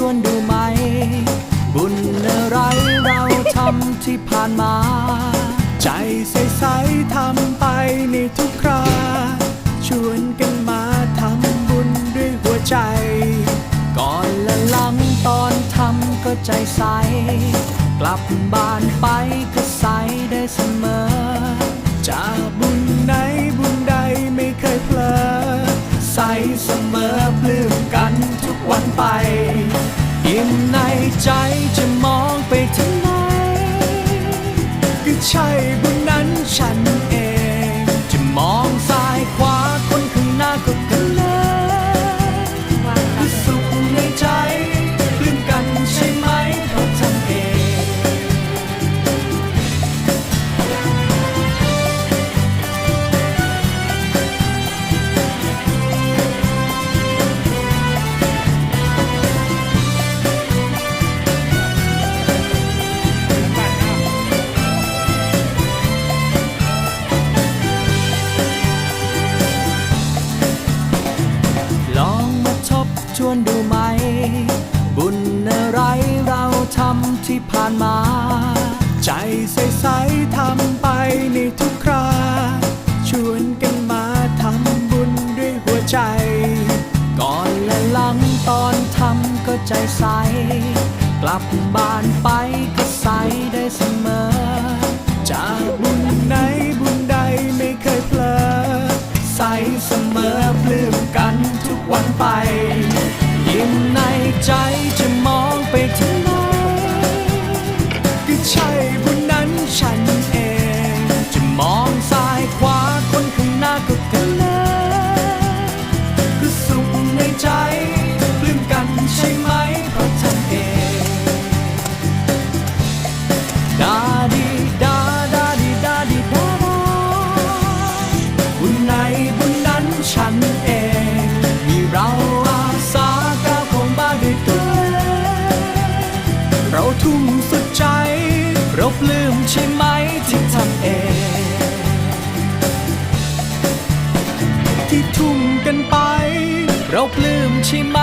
ชวนดูไหม บุญอะไรเราทำที่ผ่านมา ใจใสๆทำไปในทุกครา ชวนกันมาทำบุญด้วยหัวใจ ก่อนและหลังตอนทำก็ใจใส กลับบ้านไปก็ใสได้เสมอจะบุ ใช่บุญ บุญอะไรเราทำที่ผ่านมา ใจใสๆทำไปในทุกคราชวนกันมาทำบุญด้วยหัวใจ ก่อนและหลังตอนทำก็ใจใส ใจจะมองไปถึงไหนก็ใช่บุญนั้นฉันเอง จะมองซ้ายขวาคนข้างหน้าก็กันเลยก็สุขในใจปลื้มกันใช่ไหมเพราะทำเองดาดีดาดาดีดาดีดาดาบุญไหนบุญนั้นฉันเอง มีเรา เราทุ่มสุดใจ เราปลื้มใช่ไหมที่ทำเอง ที่ทุ่มกันไป เราปลื้มใช่ไหม